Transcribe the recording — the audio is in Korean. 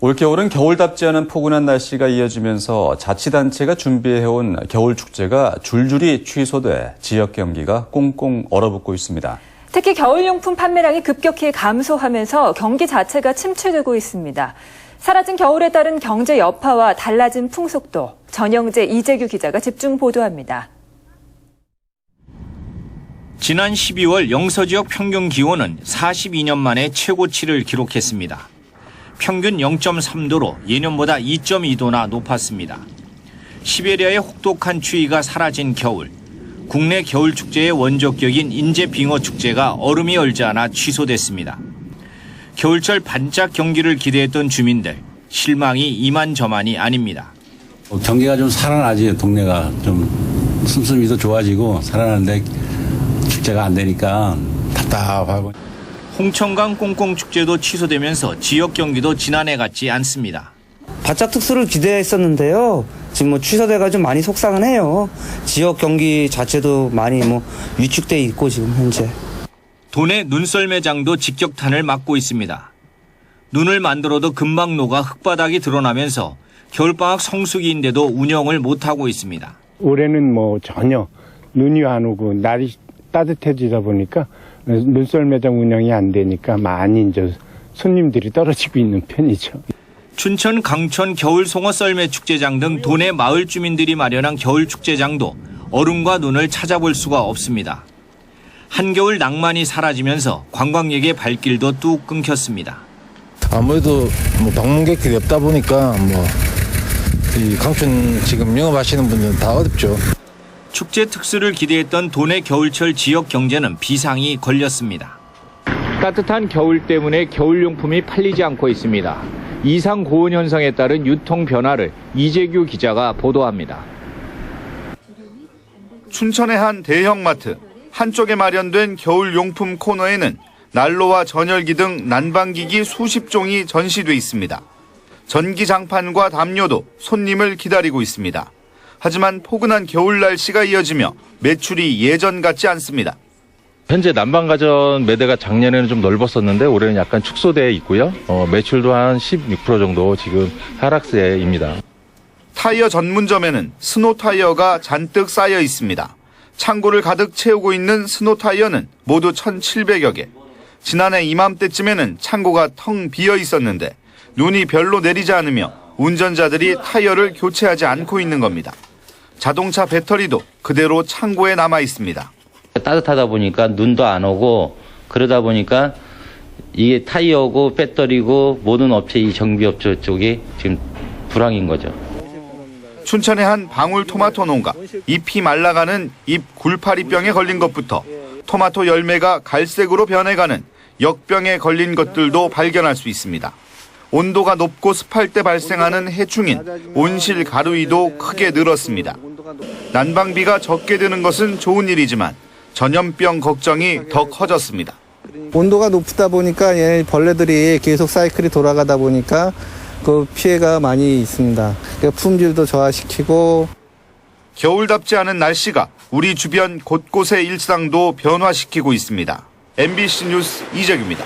올겨울은 겨울답지 않은 포근한 날씨가 이어지면서 자치단체가 준비해온 겨울 축제가 줄줄이 취소돼 지역 경기가 꽁꽁 얼어붙고 있습니다. 특히 겨울용품 판매량이 급격히 감소하면서 경기 자체가 침체되고 있습니다. 사라진 겨울에 따른 경제 여파와 달라진 풍속도 전영재 이재규 기자가 집중 보도합니다. 지난 12월 영서 지역 평균 기온은 42년 만에 최고치를 기록했습니다. 평균 0.3도로 예년보다 2.2도나 높았습니다. 시베리아의 혹독한 추위가 사라진 겨울. 국내 겨울 축제의 원조격인 인제 빙어 축제가 얼음이 얼지 않아 취소됐습니다. 겨울철 반짝 경기를 기대했던 주민들 실망이 이만저만이 아닙니다. 어, 경기가 좀 살아나지 동네가 좀 씀씀이도 좋아지고 살아나는데 축제가 안 되니까 답답하고 홍천강 꽁꽁 축제도 취소되면서 지역 경기도 지난해 같지 않습니다. 바짝 특수를 기대했었는데요. 지금 뭐 취소돼가 좀 많이 속상은 해요. 지역 경기 자체도 많이 뭐 위축돼 있고 지금 현재. 도내 눈썰매장도 직격탄을 맞고 있습니다. 눈을 만들어도 금방 녹아 흙바닥이 드러나면서 겨울방학 성수기인데도 운영을 못하고 있습니다. 올해는 뭐 전혀 눈이 안 오고 날이 따뜻해지다 보니까 눈썰 매장 운영이 안 되니까 많이 이제 손님들이 떨어지고 있는 편이죠. 춘천 강천 겨울 송어 썰매 축제장 등 도내 마을 주민들이 마련한 겨울 축제장도 얼음과 눈을 찾아볼 수가 없습니다. 한겨울 낭만이 사라지면서 관광객의 발길도 뚝 끊겼습니다. 아무래도 뭐 방문객들이 없다 보니까 뭐 이 강촌 지금 영업하시는 분들은 다 어렵죠. 축제 특수를 기대했던 도내 겨울철 지역 경제는 비상이 걸렸습니다. 따뜻한 겨울 때문에 겨울용품이 팔리지 않고 있습니다. 이상 고온 현상에 따른 유통 변화를 이재규 기자가 보도합니다. 춘천의 한 대형마트 한쪽에 마련된 겨울 용품 코너에는 난로와 전열기 등 난방기기 수십 종이 전시돼 있습니다. 전기 장판과 담요도 손님을 기다리고 있습니다. 하지만 포근한 겨울 날씨가 이어지며 매출이 예전 같지 않습니다. 현재 난방가전 매대가 작년에는 좀 넓었었는데 올해는 약간 축소돼 있고요. 어, 매출도 한 16% 정도 지금 하락세입니다. 타이어 전문점에는 스노 타이어가 잔뜩 쌓여 있습니다. 창고를 가득 채우고 있는 스노 타이어는 모두 1,700여 개. 지난해 이맘때쯤에는 창고가 텅 비어 있었는데 눈이 별로 내리지 않으며 운전자들이 타이어를 교체하지 않고 있는 겁니다. 자동차 배터리도 그대로 창고에 남아 있습니다. 따뜻하다 보니까 눈도 안 오고 그러다 보니까 이게 타이어고 배터리고 모든 업체 이 정비업체 쪽이 지금 불황인 거죠. 춘천의 한 방울 토마토 농가 잎이 말라가는 잎 굴파리병에 걸린 것부터 토마토 열매가 갈색으로 변해가는 역병에 걸린 것들도 발견할 수 있습니다. 온도가 높고 습할 때 발생하는 해충인 온실 가루이도 크게 늘었습니다. 난방비가 적게 드는 것은 좋은 일이지만 전염병 걱정이 더 커졌습니다. 온도가 높다 보니까 얘 벌레들이 계속 사이클이 돌아가다 보니까 그 피해가 많이 있습니다. 그러니까 품질도 저하시키고 겨울답지 않은 날씨가 우리 주변 곳곳의 일상도 변화시키고 있습니다. MBC 뉴스 이재규입니다.